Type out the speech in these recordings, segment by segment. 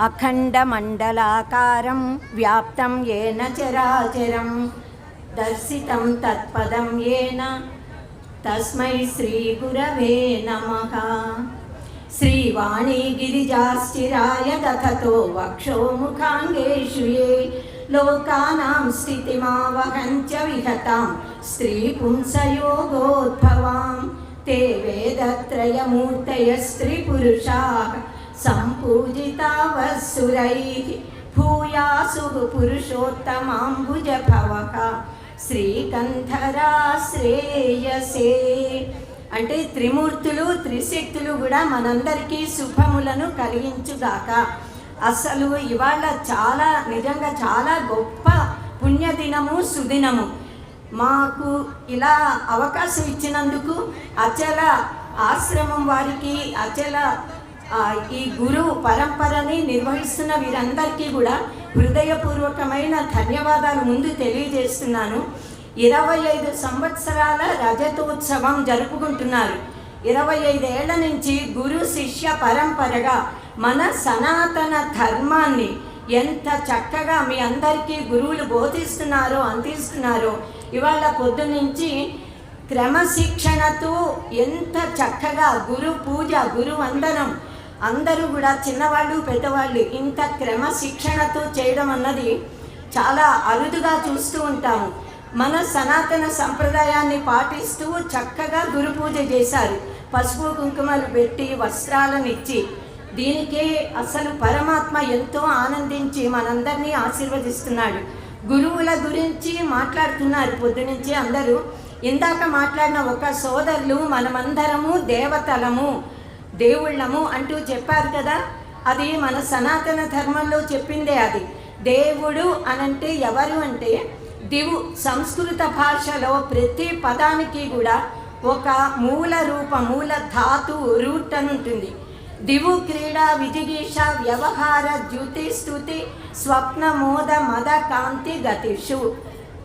अखण्डमण्डलाकारं व्याप्तं येन चराचरं दर्शितं तत्पदं येन तस्मै श्रीगुरवे नमः श्रीवाणीगिरिजाश्चिराय दधतो वक्षो मुखाङ्गेषु ये लोकानां स्थितिमावहं च विहतां स्त्रीपुंसयोगोद्भवां ते वेदत्रयमूर्तयस्त्रिपुरुषाः स्त्रीपुरुषाः सम्पूजितावः सुरैः भूयासुः पुरुषोत्तमाम्बुजभवः శ్రీకంధరాశ్రేయసే అంటే త్రిమూర్తులు త్రిశక్తులు కూడా మనందరికీ శుభములను కలిగించుగాక అసలు ఇవాళ చాలా నిజంగా చాలా గొప్ప పుణ్యదినము సుదినము మాకు ఇలా అవకాశం ఇచ్చినందుకు అచల ఆశ్రమం వారికి అచల ఆ, ఈ గురు పరంపరని నిర్వహిస్తున్న వీరందరికీ కూడా హృదయపూర్వకమైన ధన్యవాదాలు ముందు తెలియజేస్తున్నాను. ఇరవై ఐదు సంవత్సరాల రజతోత్సవం జరుపుకుంటున్నారు. ఇరవై ఐదేళ్ళ నుంచి గురు శిష్య పరంపరగా మన సనాతన ధర్మాన్ని ఎంత చక్కగా మీ అందరికీ గురువులు బోధిస్తున్నారో అందిస్తున్నారో ఇవాళ పొద్దు నుంచి క్రమశిక్షణతో ఎంత చక్కగా గురు పూజ గురు వందనం అందరూ కూడా చిన్నవాళ్ళు పెద్దవాళ్ళు ఇంత క్రమశిక్షణతో చేయడం అన్నది చాలా అరుదుగా చూస్తూ ఉంటాము. మన సనాతన సంప్రదాయాన్ని పాటిస్తూ చక్కగా గురు పూజ చేశారు. పసుపు కుంకుమలు పెట్టి వస్త్రాలను ఇచ్చి దీనికే అసలు పరమాత్మ ఎంతో ఆనందించి మనందరినీ ఆశీర్వదిస్తున్నాడు. గురువుల గురించి మాట్లాడుతున్నారు పొద్దునుంచి అందరూ. ఇందాక మాట్లాడిన ఒక సోదరులు మనమందరము దేవతలము. దేవుళ్ళము అంటూ చెప్పారు కదా? అది మన సనాతన ధర్మంలో చెప్పిందే అది. దేవుడు అనంటే ఎవరు అంటే దివు సంస్కృత భాషలో ప్రతి పదానికి కూడా ఒక మూల రూప మూల ధాతు రూట్ అని ఉంటుంది. దివు క్రీడ విజిగీష వ్యవహార ద్యుతి స్థుతి స్వప్న మోద మద కాంతి గతిషు.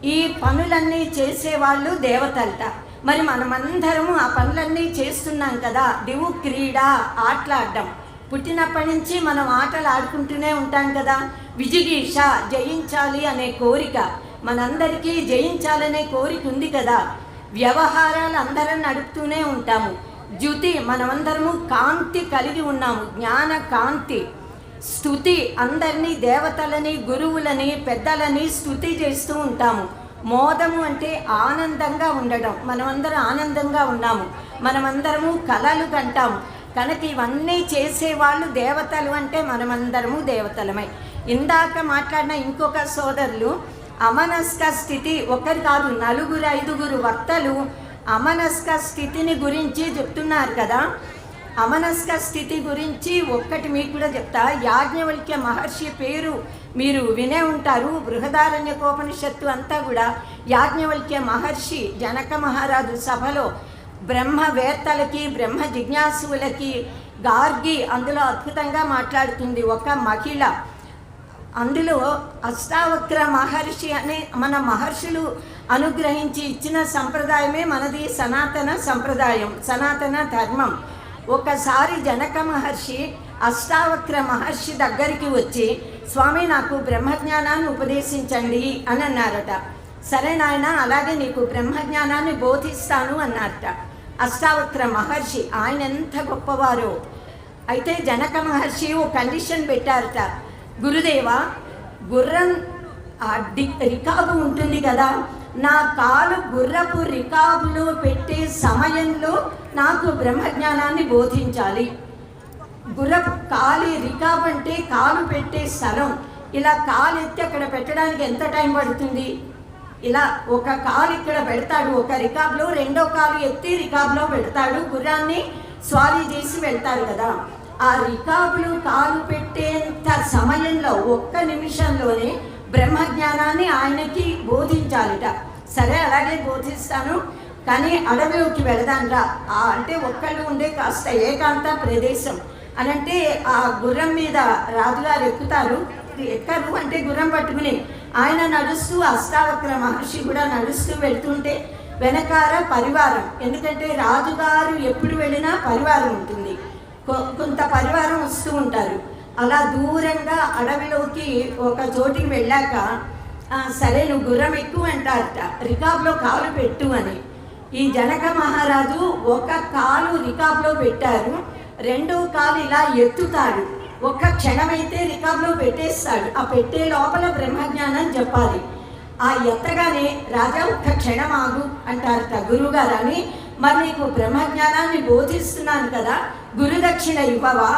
ఈ పనులన్నీ చేసేవాళ్ళు దేవతలట. మరి మనమందరము ఆ పనులన్నీ చేస్తున్నాం కదా. దివు క్రీడ ఆటలాడడం. పుట్టినప్పటి నుంచి మనం ఆటలు ఆడుకుంటూనే ఉంటాం కదా. విజిగీష జయించాలి అనే కోరిక. మనందరికీ జయించాలనే కోరిక ఉంది కదా. వ్యవహారాలు అందరం నడుపుతూనే ఉంటాము. జ్యుతి మనమందరము కాంతి కలిగి ఉన్నాము. జ్ఞాన కాంతి. స్థుతి అందరినీ దేవతలని గురువులని పెద్దలని స్థుతి చేస్తూ ఉంటాము. మోదము అంటే ఆనందంగా ఉండడం. మనమందరం ఆనందంగా ఉన్నాము. మనమందరము కళలు కంటాము కనుక ఇవన్నీ చేసేవాళ్ళు దేవతలు అంటే మనమందరము దేవతలమై. ఇందాక మాట్లాడిన ఇంకొక సోదరులు అమనస్క స్థితి ఒకరు కాదు నలుగురు ఐదుగురు వక్తలు అమనస్క స్థితిని గురించి చెప్తున్నారు కదా. అమనస్క స్థితి గురించి ఒక్కటి మీకు కూడా చెప్తా. యాజ్ఞవల్క్య మహర్షి పేరు మీరు వినే ఉంటారు. బృహదారణ్యకోపనిషత్తు అంతా కూడా యాజ్ఞవల్క్య మహర్షి జనక మహారాజు సభలో బ్రహ్మవేత్తలకి బ్రహ్మ జిజ్ఞాసులకి గార్గి అందులో అద్భుతంగా మాట్లాడుతుంది. ఒక మహిళ. అందులో అష్టావక్ర మహర్షి అనే మన మహర్షులు అనుగ్రహించి ఇచ్చిన సంప్రదాయమే మనది సనాతన సంప్రదాయం సనాతన ధర్మం. ఒకసారి జనక మహర్షి అష్టావక్ర మహర్షి దగ్గరికి వచ్చి స్వామి నాకు బ్రహ్మజ్ఞానాన్ని ఉపదేశించండి అని అన్నారట. సరే నాయన అలాగే నీకు బ్రహ్మజ్ఞానాన్ని బోధిస్తాను అన్నారట. అష్టావక్ర మహర్షి ఆయన ఎంత గొప్పవారో. అయితే జనక మహర్షి ఓ కండిషన్ పెట్టారట. గురుదేవ గుర్రం డి రికాబు ఉంటుంది కదా నా కాలు గుర్రపు రికాబులు పెట్టే సమయంలో నాకు బ్రహ్మజ్ఞానాన్ని బోధించాలి. గుర్రపు కాలి రికాబ్ అంటే కాలు పెట్టే స్థలం. ఇలా కాలు ఎత్తి అక్కడ పెట్టడానికి ఎంత టైం పడుతుంది? ఇలా ఒక కాలు ఇక్కడ పెడతాడు ఒక రికాబ్లో రెండో కాలు ఎత్తి రికాబ్లో పెడతాడు గుర్రాన్ని స్వారీ చేసి వెళ్తారు కదా. ఆ రికాబులు కాలు పెట్టేంత సమయంలో ఒక్క నిమిషంలోనే బ్రహ్మజ్ఞానాన్ని ఆయనకి బోధించాలిట. సరే అలాగే బోధిస్తాను కానీ అడవిలోకి వెళదాంరా. అంటే ఒక్కళ్ళు ఉండే కాస్త ఏకాంత ప్రదేశం. అని అంటే ఆ గుర్రం మీద రాజుగారు ఎక్కుతారు. ఎక్కరు అంటే గుర్రం పట్టుకుని. ఆయన నడుస్తూ అష్టావక్ర మహర్షి కూడా నడుస్తూ వెళ్తుంటే వెనకాల పరివారం. ఎందుకంటే రాజుగారు ఎప్పుడు వెళ్ళినా పరివారం ఉంటుంది. కొ- కొంత పరివారం వస్తూ ఉంటారు. అలా దూరంగా అడవిలోకి ఒక చోటికి వెళ్ళాక సరే నువ్వు గుర్రం ఎక్కువ అంటారట. రికాబ్లో కాలు పెట్టు అని. ఈ జనక మహారాజు ఒక కాలు రికాబ్లో పెట్టారు. రెండో కాలు ఇలా ఎత్తుతాడు. ఒక్క క్షణమైతే రికాబ్లో పెట్టేస్తాడు. ఆ పెట్టే లోపల బ్రహ్మజ్ఞానం చెప్పాలి. ఆ ఎత్తగానే రాజా ఒక్క క్షణం ఆగు అంటారట గురువుగారు అని. మరి నీకు బ్రహ్మజ్ఞానాన్ని బోధిస్తున్నాను కదా గురుదక్షిణ ఇవ్వవా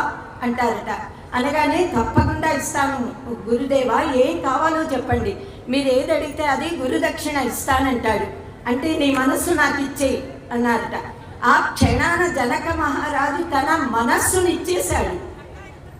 అంటారట. అనగానే తప్పకుండా ఇస్తాను. గురుదేవా ఏం కావాలో చెప్పండి. మీరు ఏది అడిగితే అది గురుదక్షిణ ఇస్తానంటాడు. అంటే నీ మనస్సు నాకు ఇచ్చేయి అన్నారట. ఆ క్షణాన జనక మహారాజు తన మనస్సుని మనస్సునిచ్చేస్తే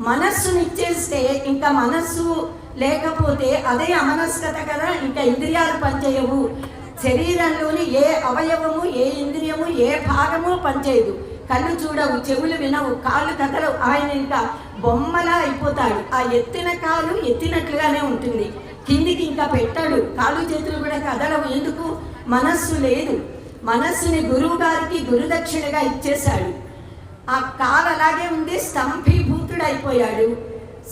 మనస్సుని ఇచ్చేస్తే ఇంకా మనస్సు లేకపోతే అదే అమనస్కత కదా ఇంకా ఇంద్రియాలు పనిచేయవు. శరీరంలోని ఏ అవయవము ఏ ఇంద్రియము ఏ భాగము పనిచేయదు. కళ్ళు చూడవు చెవులు వినవు కాళ్ళు కథలవు ఆయన ఇంకా బొమ్మలా అయిపోతాడు. ఆ ఎత్తిన కాలు ఎత్తినట్లుగానే ఉంటుంది. కిందికి ఇంకా పెట్టాడు. కాళ్ళు చేతులు కూడా కదలవు. ఎందుకు? మనస్సు లేదు. మనస్సుని గురువు గారికి గురుదక్షిణగా ఇచ్చేశాడు. ఆ కాలు అలాగే ఉండి స్తంభీభూతుడు అయిపోయాడు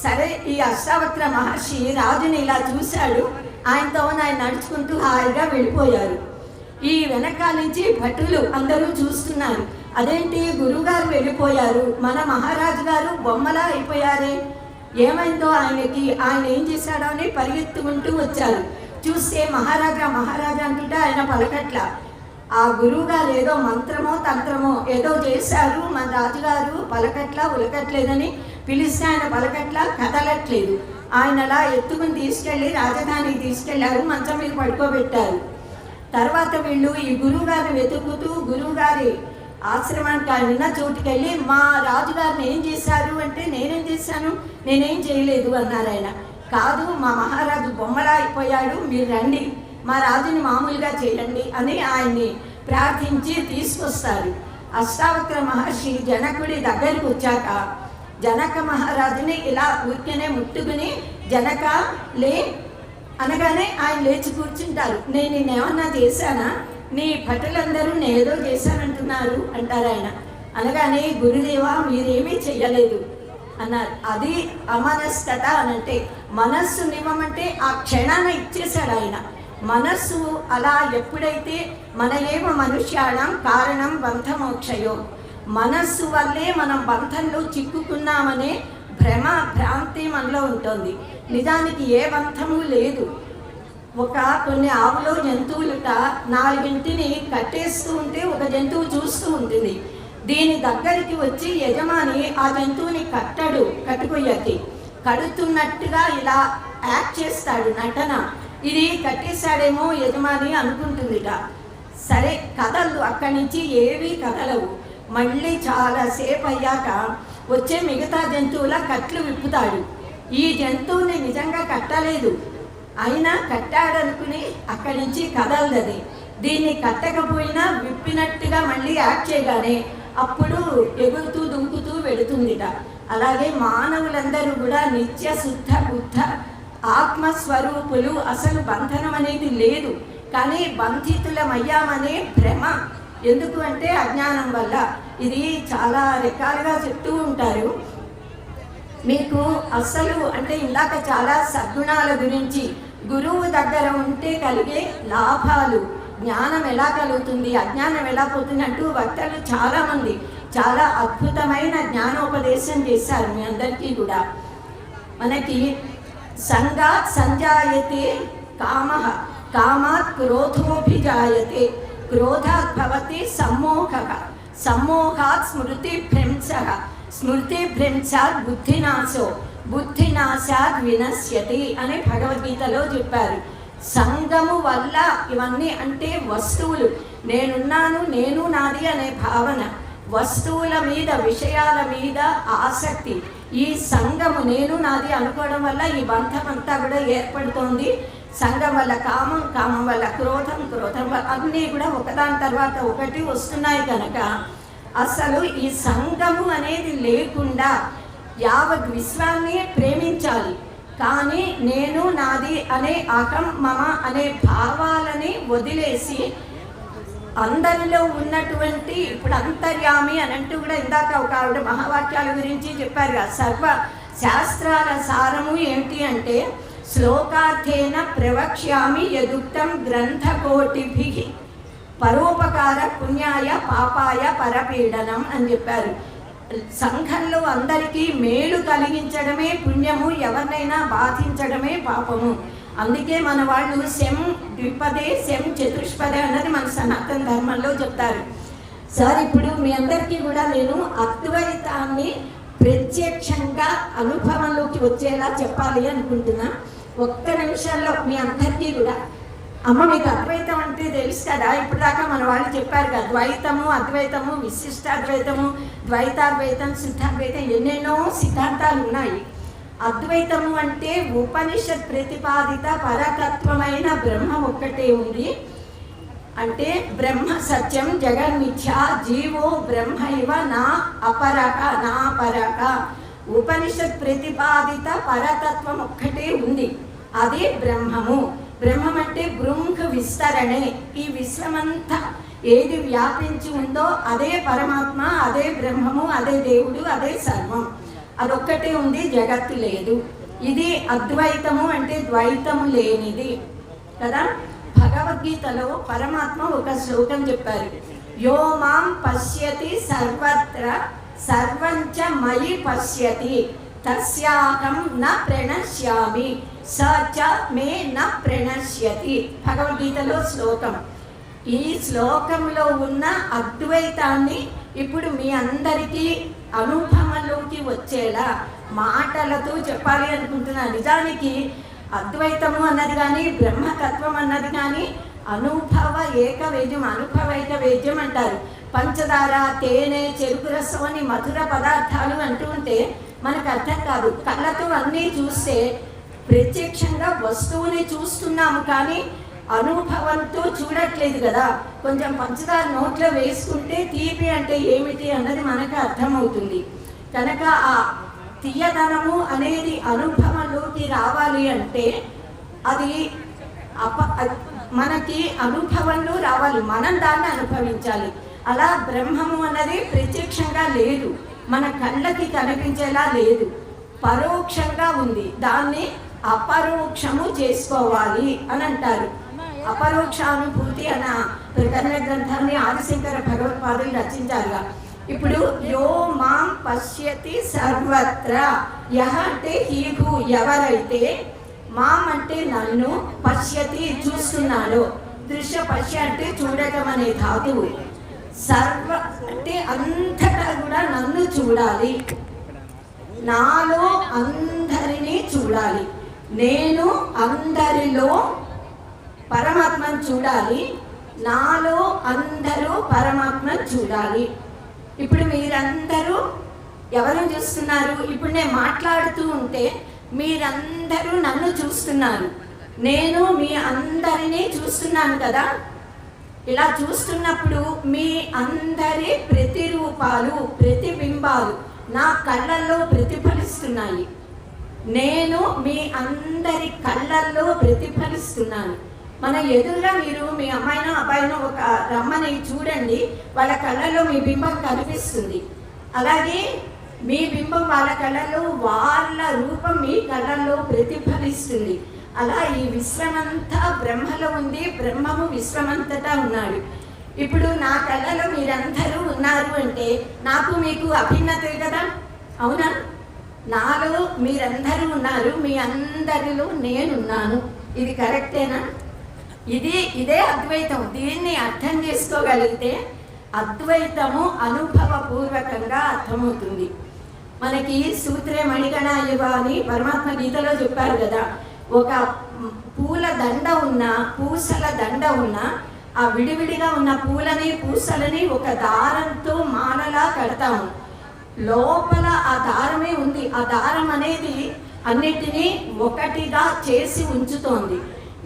సరే ఈ అష్టావక్ర మహర్షి రాజుని ఇలా చూశాడు. ఆయనతో ఆయన నడుచుకుంటూ హాయిగా వెళ్ళిపోయారు. ఈ వెనకాల నుంచి భటులు అందరూ చూస్తున్నారు. అదేంటి గురువుగారు వెళ్ళిపోయారు? మన మహారాజు గారు బొమ్మలా అయిపోయారే. ఏమైందో ఆయనకి? ఆయన ఏం చేశాడో అని పరిగెత్తుకుంటూ వచ్చారు. చూస్తే మహారాజా మహారాజా అంటుంటే ఆయన పలకట్ల. ఆ గురువుగారు ఏదో మంత్రమో తంత్రమో ఏదో చేశారు. మన రాజుగారు పలకట్ల ఉలకట్లేదని పిలిస్తే ఆయన పలకట్ల కదలట్లేదు. ఆయన అలా ఎత్తుకుని తీసుకెళ్ళి రాజధానికి తీసుకెళ్ళారు. మంచం మీద పడుకోబెట్టారు. తర్వాత వీళ్ళు ఈ గురువుగారిని వెతుకుతూ గురువుగారి ఆశ్రమానికి ఆయన ఉన్న చోటుకి వెళ్ళి మా రాజుగారిని ఏం చేశారు అంటే నేనేం చేశాను? నేనేం చేయలేదు అన్నారు ఆయన. కాదు మా మహారాజు బొమ్మలా అయిపోయాడు మీరు రండి మా రాజుని మామూలుగా చేయండి అని ఆయన్ని ప్రార్థించి తీసుకొస్తారు. అష్టావక్ర మహర్షి జనకుడి దగ్గరికి వచ్చాక జనక మహారాజుని ఇలా ఊరికనే ముట్టుకుని జనక లే అనగానే ఆయన లేచి కూర్చుంటారు. నేను నేనేమన్నా చేశానా? నీ భటులందరూ నేనేదో చేశానంటున్నారు అంటారు ఆయన. అనగానే గురుదేవా మీరేమీ చెయ్యలేదు. అన్నారు. అది అమనస్కత అనంటే మనస్సు నివ్వమంటే ఆ క్షణాన ఇచ్చేశాడు ఆయన. మనస్సు అలా ఎప్పుడైతే మన మనుష్యాణం కారణం బంధమోక్షయో మనస్సు వల్లే మనం బంధంలో చిక్కుకున్నామనే భ్రమ భ్రాంతి మనలో ఉంటుంది. నిజానికి ఏ బంధము లేదు. ఒక కొన్ని ఆవులో జంతువులుట నాలుగింటిని కట్టేస్తూ ఉంటే ఒక జంతువు చూస్తూ ఉంటుంది దీని దగ్గరికి వచ్చి యజమాని ఆ జంతువుని కట్టడు కట్టుకొయ్యకి కడుతున్నట్టుగా ఇలా యాక్ట్ చేస్తాడు నటన. ఇది కట్టేశాడేమో యజమాని అనుకుంటుందిట. సరే కథలు అక్కడి నుంచి ఏవి కథలవు మళ్ళీ చాలాసేపు అయ్యాక వచ్చే మిగతా జంతువుల కట్లు విప్పుతాడు. ఈ జంతువుని నిజంగా కట్టలేదు. అయినా కట్టాడనుకుని అక్కడి నుంచి కదలదది. దీన్ని కట్టకపోయినా విప్పినట్టుగా మళ్ళీ యాక్ట్ చేయగానే అప్పుడు ఎగురుతూ దుంకుతూ వెడుతుందిట. అలాగే మానవులందరూ కూడా నిత్య శుద్ధ బుద్ధ ఆత్మస్వరూపులు అసలు బంధనం అనేది లేదు. కానీ బంధితులమయ్యామనే భ్రమ. ఎందుకు అంటే అజ్ఞానం వల్ల. ఇది చాలా రకాలుగా చెప్తూ ఉంటారు. మీకు అసలు అంటే ఇందాక చాలా సద్గుణాల గురించి గురువు దగ్గర ఉంటే కలిగే లాభాలు. జ్ఞానం ఎలా కలుగుతుంది? అజ్ఞానం ఎలా పోతుంది అంటూ వక్తలు చాలామంది చాలా అద్భుతమైన జ్ఞానోపదేశం చేశారు మీ అందరికీ కూడా. మనకి సంఘ సంజాయతే కామ కామాత్ క్రోధోభిజాయతే క్రోధాత్ భవతి సమ్మోహ సమ్మోహాత్ స్మృతి భ్రంశ స్మృతి భ్రంశాత్ బుద్ధినాశో బుద్ధినాశాద్ వినశ్యతి అని భగవద్గీతలో చెప్పారు. సంగము వల్ల ఇవన్నీ అంటే వస్తువులు. నేనున్నాను నేను నాది అనే భావన. వస్తువుల మీద విషయాల మీద ఆసక్తి. ఈ సంఘము నేను నాది అనుకోవడం వల్ల ఈ బంధం అంతా కూడా ఏర్పడుతోంది. సంఘం వల్ల కామం కామం వల్ల క్రోధం క్రోధం వల్ల అన్నీ కూడా ఒకదాని తర్వాత ఒకటి వస్తున్నాయి కనుక అసలు ఈ సంఘము అనేది లేకుండా యావత్ విశ్వాన్ని ప్రేమించాలి. కానీ నేను నాది అనే అహం మమ అనే భావాలని వదిలేసి అందరిలో ఉన్నటువంటి ఇప్పుడు అంతర్యామి అని అంటూ కూడా ఇందాక ఒక ఆవిడ మహావాక్యాల గురించి చెప్పారు కదా. సర్వ శాస్త్రాల సారము ఏంటి అంటే శ్లోకార్థేన ప్రవక్ష్యామి యదుక్తం గ్రంథకోటిభి. పరోపకార పుణ్యాయ పాపాయ పరపీడనం అని చెప్పారు. సంఘంలో అందరికీ మేలు కలిగించడమే పుణ్యము ఎవరినైనా బాధించడమే పాపము. అందుకే మన వాళ్ళు శం ద్విపదే శం చతుష్పదే అన్నది మన సనాతన ధర్మంలో చెప్తారు. సార్ ఇప్పుడు మీ అందరికీ కూడా నేను అద్వైతాన్ని ప్రత్యక్షంగా అనుభవంలోకి వచ్చేలా చెప్పాలి అనుకుంటున్నా. ఒక్క నిమిషంలో మీ అందరికీ కూడా అమ్మ మీకు అద్వైతం అంటే తెలుసు కదా. ఇప్పుడు దాకా మన వాళ్ళు చెప్పారు కదా ద్వైతము అద్వైతము విశిష్టాద్వైతము ద్వైతాద్వైతం సిద్ధాద్వైతం ఎన్నెన్నో సిద్ధాంతాలు ఉన్నాయి. అద్వైతము అంటే ఉపనిషత్ ప్రతిపాదిత పరతత్వమైన బ్రహ్మ ఒక్కటే ఉంది. అంటే బ్రహ్మ సత్యం జగన్మిథ్య జీవో బ్రహ్మ ఇవ నా అపరక నా పరక. ఉపనిషత్ ప్రతిపాదిత పరతత్వం ఒక్కటే ఉంది. అదే బ్రహ్మము. బ్రహ్మం అంటే బృంఖ విస్తరణే. ఈ విశ్వమంతా ఏది వ్యాపించి ఉందో అదే పరమాత్మ అదే బ్రహ్మము అదే దేవుడు అదే సర్వం. అదొక్కటే ఉంది జగత్తు లేదు. ఇది అద్వైతము అంటే ద్వైతము లేనిది. కదా? భగవద్గీతలో పరమాత్మ ఒక శ్లోకం చెప్పారు. యో మాం పశ్యతి సర్వత్ర సర్వంచ మయి పశ్యతి తస్యాహం న ప్రణశ్యామి. స చ మే న ప్రణశ్యతి భగవద్గీతలో శ్లోకం. ఈ శ్లోకంలో ఉన్న అద్వైతాన్ని ఇప్పుడు మీ అందరికీ అనుభవంలోకి వచ్చేలా మాటలతో చెప్పాలి అనుకుంటున్నా. నిజానికి అద్వైతము అన్నది కానీ బ్రహ్మతత్వం అన్నది కానీ అనుభవ ఏక వేద్యం అనుభవ వేద్యం అంటారు. పంచదార తేనె చెరుకు రసం అని మధుర పదార్థాలు అంటూ ఉంటే మనకు అర్థం కాదు. కళ్ళతో అన్నీ చూస్తే ప్రత్యక్షంగా వస్తువుని చూస్తున్నాము కానీ అనుభవంతో చూడట్లేదు కదా. కొంచెం పంచదార నోట్లో వేసుకుంటే తీపి అంటే ఏమిటి అన్నది మనకు అర్థమవుతుంది. కనుక ఆ తీయదనము అనేది అనుభవంలోకి రావాలి అంటే అది అప మనకి అనుభవంలో రావాలి. మనం దాన్ని అనుభవించాలి. అలా బ్రహ్మము అన్నది ప్రత్యక్షంగా లేదు. మన కళ్ళకి కనిపించేలా లేదు. పరోక్షంగా ఉంది. దాన్ని అపరోక్షము చేసుకోవాలి అని అంటారు అపరోక్షానుభూతి అన్న ప్రకటన గ్రంథాన్ని ఆదిశంకర భగవత్పాదులు రచించారుగా. ఇప్పుడు యో మాం పశ్యతి సర్వత్ర యహ అంటే హీహు ఎవరైతే మాం అంటే నన్ను పశ్యతి చూస్తున్నాడు దృశ్య పశ్య అంటే చూడటం అనే ధాతువు. సర్వ అంటే అంతటా కూడా నన్ను చూడాలి. నాలో అందరినీ చూడాలి. నేను అందరిలో పరమాత్మను చూడాలి. నాలో అందరూ పరమాత్మను చూడాలి. ఇప్పుడు మీరందరూ ఎవరిని చూస్తున్నారు? ఇప్పుడు నేను మాట్లాడుతూ ఉంటే మీరందరూ నన్ను చూస్తున్నారు. నేను మీ అందరినీ చూస్తున్నాను కదా. ఇలా చూస్తున్నప్పుడు మీ అందరి ప్రతిరూపాలు ప్రతిబింబాలు నా కళ్ళల్లో ప్రతిఫలిస్తున్నాయి. నేను మీ అందరి కళ్ళల్లో ప్రతిఫలిస్తున్నాను. మన ఎదురుగా మీరు మీ అమ్మాయినో అబ్బాయినో ఒక రమ్మని చూడండి. వాళ్ళ కళ్ళల్లో మీ బింబం కనిపిస్తుంది. అలాగే మీ బింబం వాళ్ళ కళ్ళల్లో వాళ్ళ రూపం మీ కళ్ళల్లో ప్రతిఫలిస్తుంది. అలా ఈ విశ్వమంతా బ్రహ్మలో ఉంది. బ్రహ్మము విశ్వమంతటా ఉన్నాడు. ఇప్పుడు నా కళ్ళలో మీరందరూ ఉన్నారు అంటే నాకు మీకు అభిన్నతే కదా? అవునా? నాలో మీరందరూ ఉన్నారు మీ అందరిలో నేనున్నాను. ఇది కరెక్టేనా? ఇది ఇదే అద్వైతం. దీన్ని అర్థం చేసుకోగలిగితే అద్వైతము అనుభవపూర్వకంగా అర్థమవుతుంది. మనకి సూత్రే మణిగణ యువ అని పరమాత్మ గీతలో చెప్పారు కదా ఒక పూల దండ ఉన్న పూసల దండ ఉన్న ఆ విడివిడిగా ఉన్న పూలని పూసలని ఒక దారంతో మాలలా కడతాము. లోపల ఆ దారమే ఉంది. ఆ దారం అనేది అన్నిటినీ ఒకటిగా చేసి ఉంచుతోంది.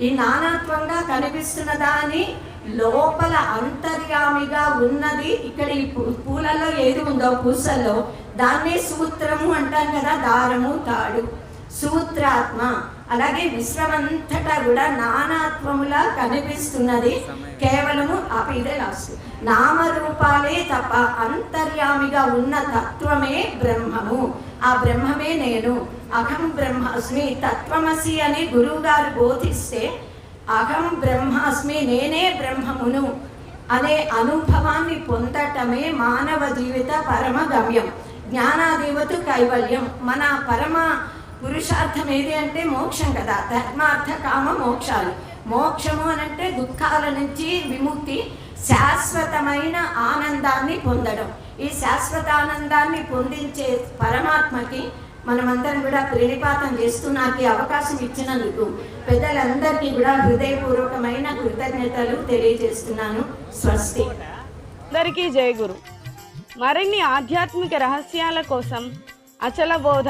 ఈ నానాత్వంగా కనిపిస్తున్న దాని లోపల అంతర్యామిగా ఉన్నది. ఇక్కడ ఈ పూ- పూలలో ఏది ఉందో పూసల్లో. దాన్నే సూత్రము అంటాం కదా దారము తాడు. సూత్రాత్మ అలాగే విశ్వమంతటా కూడా నానాత్వములా కనిపిస్తున్నది. కేవలము ఇదే లాస్ట్ నామరూపాలే తప్ప అంతర్యామిగా ఉన్న తత్వమే బ్రహ్మము. ఆ బ్రహ్మమే నేను. అహం బ్రహ్మాస్మి తత్వమసి అని గురువుగారు బోధిస్తే అహం బ్రహ్మాస్మి నేనే బ్రహ్మమును అనే అనుభవాన్ని పొందటమే మానవ జీవిత పరమ గమ్యం జ్ఞానాదేవతు కైవల్యం. మన పరమ పురుషార్థం ఏది అంటే మోక్షం కదా. ధర్మార్థ కామ మోక్షాలు. మోక్షము అని అంటే దుఃఖాల నుంచి విముక్తి శాశ్వతమైన ఆనందాన్ని పొందడం. ఈ శాశ్వత ఆనందాన్ని పొందించే పరమాత్మకి మనమందరం కూడా ప్రణిపాతం చేస్తూ నాకు ఈ అవకాశం ఇచ్చినందుకు పెద్దలందరికీ కూడా హృదయపూర్వకమైన కృతజ్ఞతలు తెలియజేస్తున్నాను. స్వస్తి. అందరికీ జయగురు మరిన్ని ఆధ్యాత్మిక రహస్యాల కోసం అచల బోధ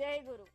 జై గురు